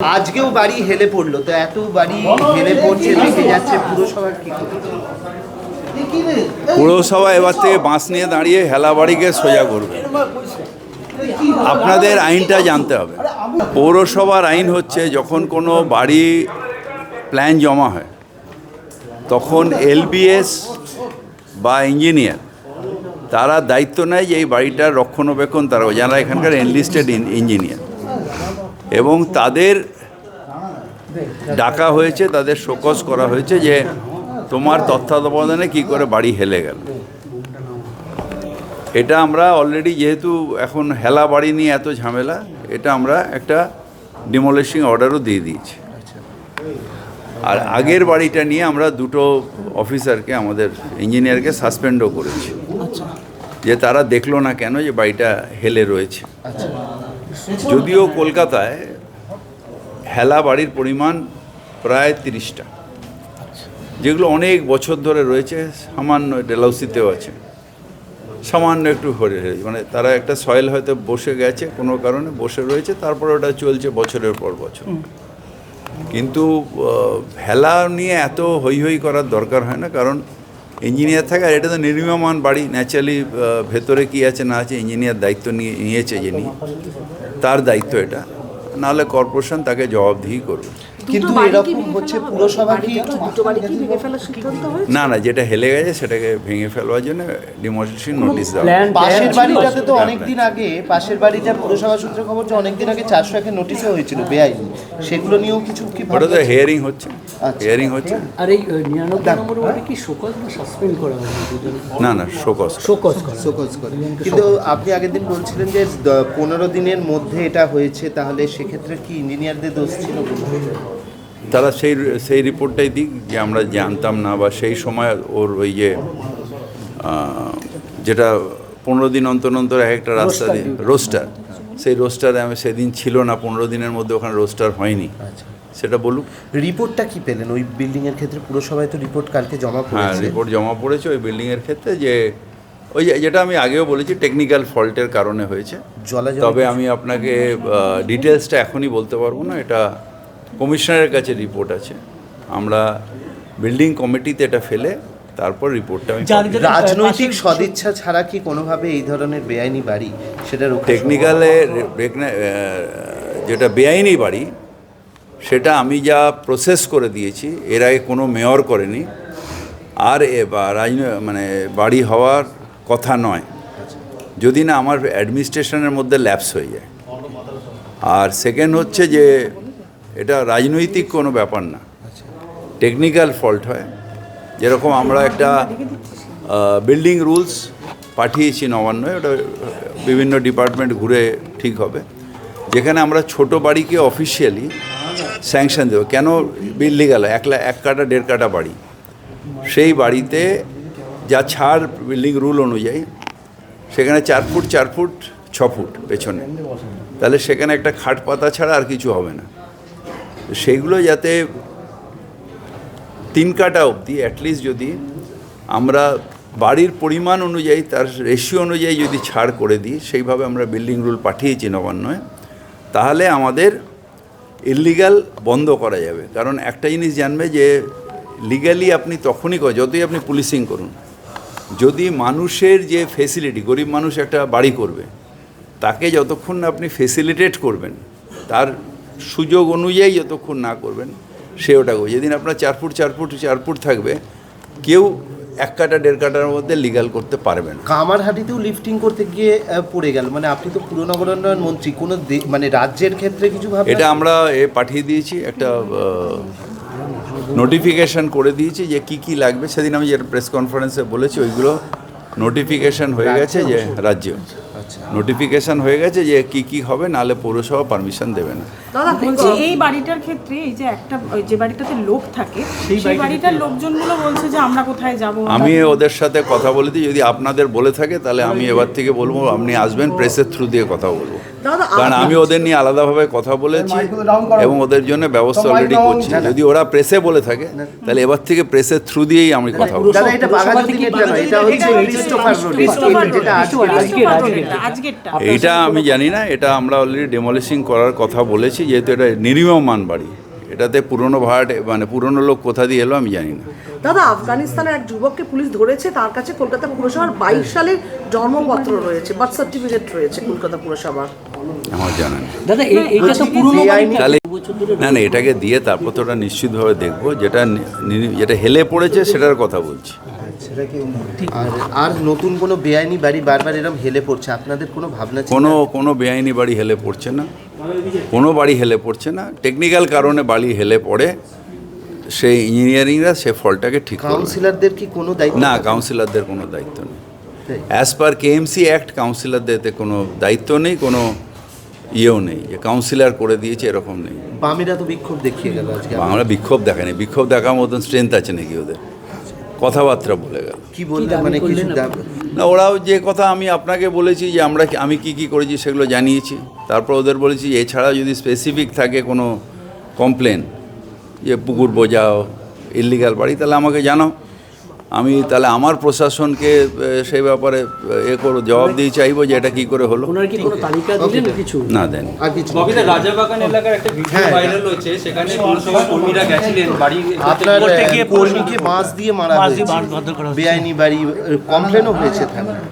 আজকেও বাড়ি হেলে পড়ল, তো এত বাড়ি হেলে পড়ছে ভেঙে যাচ্ছে পুরসভার কি? পৌরসভা এবার থেকে বাঁশ নিয়ে দাঁড়িয়ে হেলা বাড়িকে সোজা করবে। আপনাদের আইনটা জানতে হবে। পৌরসভার আইন হচ্ছে, যখন কোনো বাড়ি প্ল্যান জমা হয়, তখন এলবিএস বা ইঞ্জিনিয়ার, তারা দায়িত্ব নেয় যে এই বাড়িটার রক্ষণাবেক্ষণ তারা, যারা এখানকার এনলিস্টেড ইঞ্জিনিয়ার। এবং তাদের ডাকা হয়েছে তাদের শোকজ করা হয়েছে যে তোমার তত্ত্বাবধানে কি করে বাড়ি হেলে গেল। এটা আমরা অলরেডি যেহেতু এখন হেলা বাড়ি নিয়ে এত ঝামেলা এটা আমরা একটা ডিমোলিশিং অর্ডারও দিয়ে দিয়েছি। আর আগের বাড়িটা নিয়ে আমরা দুটো অফিসারকে আমাদের ইঞ্জিনিয়ারকে সাসপেন্ডও করেছি। যে তারা দেখল না কেন যে বাড়িটা হেলে রয়েছে। যদিও কলকাতায় হেলা বাড়ির পরিমাণ প্রায় তিরিশটা। যেগুলো অনেক বছর ধরে রয়েছে সামান্য ডেলাউসিতেও আছে। সামান্য একটু হরে মানে তারা একটা সয়েল হয়তো বসে গেছে কোনো কারণে বসে রয়েছে তারপরে ওটা চলছে বছরের পর বছর। কিন্তু ভেলা নিয়ে এত হই হই করার দরকার হয় না কারণ ইঞ্জিনিয়ার থাকে এটা তো নির্মীয়মান বাড়ি। ন্যাচারালি ভেতরে কী আছে না আছে ইঞ্জিনিয়ার দায়িত্ব নিয়ে, নিয়েছে যিনি। তার দায়িত্ব এটা। নাহলে কর্পোরেশন তাকে জবাবদিহি করবে। কিন্তু এরকম ভেঙে হচ্ছে পুরসভা কি দুটো বাড়ি কি ভেঙে ফেলার সিদ্ধান্ত হয়েছে? না না যেটা হেলে গেছে সেটাকে ভেঙে ফেলবার জন্য ডিমোলিশন নোটিশ দেওয়া পাশের বাড়িটাতে তো ছিল। অনেকদিন আগে পাশের বাড়িটা পুরসভা সূত্রে খবর যে অনেকদিন আগে চারশো একের নোটিশও হয়েছিল বেআইনি। সেগুলো নিয়েও কিছু কি ওটা তো হিয়ারিং হচ্ছে আচ্ছা। হিয়ারিং হচ্ছে। আর এই নিরানব্বই নম্বর ওয়ার্ডে কি শোকজ না সাসপেন্ড করা হবে না না শোকস শোকজ করা। শোকজ করে। কিন্তু আপনি আগের দিন বলছিলেন যে পনেরো দিনের মধ্যে এটা হয়েছে তাহলে সেক্ষেত্রে কি ইঞ্জিনিয়ারদের দোষ ছিল তারা সেই সেই রিপোর্টটাই দিক যে আমরা জানতাম না বা সেই সময় ওর ওই যে যেটা পনেরো দিন অন্তর অন্তর এক একটা রাস্তা দিয়ে রোস্টার সেই রোস্টারে আমি সেদিন ছিল না পনেরো দিনের মধ্যে ওখানে রোস্টার হয়নি। সেটা বলুক। রিপোর্টটা কি পেলেন? ওই বিল্ডিং এর ক্ষেত্রে পুরসভায় তো রিপোর্ট কালকে জমা হ্যাঁ রিপোর্ট জমা পড়েছে ওই বিল্ডিংয়ের ক্ষেত্রে যে ওই যে যেটা আমি আগেও বলেছি টেকনিক্যাল ফল্টের কারণে হয়েছে। তবে আমি আপনাকে ডিটেলসটা এখনই বলতে পারব না এটা কমিশনারের কাছে রিপোর্ট আছে। আমরা বিল্ডিং কমিটিতে এটা ফেলে তারপর রিপোর্টটা আমি রাজনৈতিক সদিচ্ছা ছাড়া কি কোনোভাবে এই ধরনের বেআইনি বাড়ি সেটা টেকনিক্যালে যেটা বেআইনি বাড়ি সেটা আমি যা প্রসেস করে দিয়েছি এর আগে কোনো মেয়র করেনি। আর এ বা- রাজন- মানে বাড়ি হওয়ার কথা নয়। যদি না আমার অ্যাডমিনিস্ট্রেশনের মধ্যে ল্যাপস হয়ে যায়। আর সেকেন্ড হচ্ছে যে এটা রাজনৈতিক কোনো ব্যাপার না। টেকনিক্যাল ফল্ট হয়। যেরকম আমরা একটা বিল্ডিং রুলস পাঠিয়েছি নবান্নয় ওটা বিভিন্ন ডিপার্টমেন্ট ঘুরে ঠিক হবে। যেখানে আমরা ছোট বাড়িকে অফিসিয়ালি স্যাংশন দেবো। কেন বিল্ডিং গেল এক এক কাটা দেড় কাটা বাড়ি। সেই বাড়িতে যা ছাড় বিল্ডিং রুল অনুযায়ী সেখানে চার ফুট চার ফুট ছ ফুট পেছনে। তাহলে সেখানে একটা খাট পাতা ছাড়া আর কিছু হবে না। তো সেইগুলো যাতে তিন কাটা অবধি অ্যাটলিস্ট যদি আমরা বাড়ির পরিমাণ অনুযায়ী, তার রেশিও অনুযায়ী যদি ছাড় করে দিই, সেইভাবে আমরা বিল্ডিং রুল পাঠিয়েছি নবান্নয়, তাহলে আমাদের ইলিগাল বন্ধ করা যাবে। কারণ একটা জিনিস জানবে যে লিগালি আপনি তখনই কর, যতই আপনি পুলিশিং করুন, যদি মানুষের যে ফেসিলিটি গরিব মানুষ একটা বাড়ি করবে, তাকে যতক্ষণ না আপনি ফেসিলিটেট করবেন, তার সুযোগ অনুযায়ী যতক্ষণ না করবেন সে ওটা করবে। যেদিন আপনার চার ফুট চার ফুট চার ফুট থাকবে কেউ এক কাটা দেড় কাটার মধ্যে লিগাল করতে পারবে না। কামারহাটিতেও লিফটিং করতে গিয়ে পড়ে গেল। মানে আপনি তো পুর নগরোন্নয়ন মন্ত্রী কোনো মানে রাজ্যের ক্ষেত্রে কিছু ভাবে এটা আমরা এ পাঠিয়ে দিয়েছি একটা নোটিফিকেশন করে দিয়েছি যে কি কি লাগবে। সেদিন আমি যেটা প্রেস কনফারেন্সে বলেছি ওইগুলো নোটিফিকেশন হয়ে গেছে যে রাজ্য। আচ্ছা। নোটিফিকেশন হয়ে গেছে যে কি কি হবে নালে পৌরসভা পারমিশন দেবে না। দাদা বলছি এই বাড়িটার ক্ষেত্রে এই যে একটা যে বাড়িটাতে লোক থাকে সেই বাড়িটার লোকজনগুলো বলছে যে আমরা কোথায় যাব আমি ওদের সাথে কথা বলে দিই যদি আপনাদের বলে থাকে তাহলে আমি এবার থেকে বলব আপনি আসবেন প্রেসের থ্রু দিয়ে কথা বলব। কারণ আমি ওদের নিয়ে আলাদাভাবে কথা বলেছি এবং ওদের জন্য ব্যবস্থা অলরেডি করছি। যদি ওরা প্রেসে বলে থাকে তাহলে এবার থেকে প্রেসের থ্রু দিয়েই আমি কথা বলব এটা আমি জানি না এটা আমরা অলরেডি ডেমোলিশিং করার কথা বলেছি যেহেতু এটা নির্মীয়মান বাড়ি। এটাতে পুরনো ভাড়াটে মানে পুরনো লোক কোথা দিয়ে এলো আমি জানি না। দাদা আফগানিস্তানের এক যুবককে পুলিশ ধরেছে তার কাছে কলকাতা পুরসভার বাইশ সালের জন্মপত্র রয়েছে বার্থ সার্টিফিকেট রয়েছে কলকাতা পুরসভার। আমার জানা নেই। দাদা তো পুরনো তাহলে না না এটাকে দিয়ে তারপর তো ওটা নিশ্চিতভাবে দেখব যেটা যেটা হেলে পড়েছে সেটার কথা বলছি। আর আর নতুন কোনো বেআইনি বাড়ি বারবার এরকম হেলে পড়ছে? আপনাদের কোনো ভাবনা কোনো কোনো বেআইনি বাড়ি হেলে পড়ছে না। কোনো বাড়ি হেলে পড়ছে না। টেকনিক্যাল কারণে বাড়ি হেলে পড়ে। সেই ইঞ্জিনিয়ারিংরা সে ফলটাকে ঠিক কাউন্সিলরদের কি কোনো দায়িত্ব? না কাউন্সিলরদের কোনো দায়িত্ব নেই। অ্যাজ পার কেএমসি অ্যাক্ট কাউন্সিলরদের কোনো দায়িত্ব নেই কোনো ইয়েও নেই। যে কাউন্সিলর করে দিয়েছে এরকম নেই। বামেরা তো বিক্ষোভ দেখিয়ে গেল আজকে। বাংলা বিক্ষোভ দেখায়নি। বিক্ষোভ দেখার মতন স্ট্রেংথ আছে নাকি ওদের? কথাবার্তা বলে গেল। কি বললেন? মানে কিছু না ওরাও যে কথা আমি আপনাকে বলেছি যে আমরা আমি কি কি করেছি সেগুলো জানিয়েছি। তারপর ওদের বলেছি এছাড়া যদি স্পেসিফিক থাকে কোনো কমপ্লেন যে পুকুর বোঝাও ইলিগাল বাড়ি তাহলে আমাকে জানাও। আমি তাহলে আমার প্রশাসনকে সেই ব্যাপারে এ করো জবাব দিয়ে চাইব যে এটা কি করে হলো। ওনার কি কোনো তালিকা দিলেন কিছু? না দেন। আর কিছু ববিতা রাজাবাগান এলাকার একটা ভিডিও হ্যাঁ। ভাইরাল হয়েছে সেখানে পুরসভার কর্মীরা গেছিলেন বাড়ি আপনার কর্মীকে বাঁশ দিয়ে মারা হয়েছে। বেআইনি বাড়ি কমপ্লেনও হয়েছে থানায়।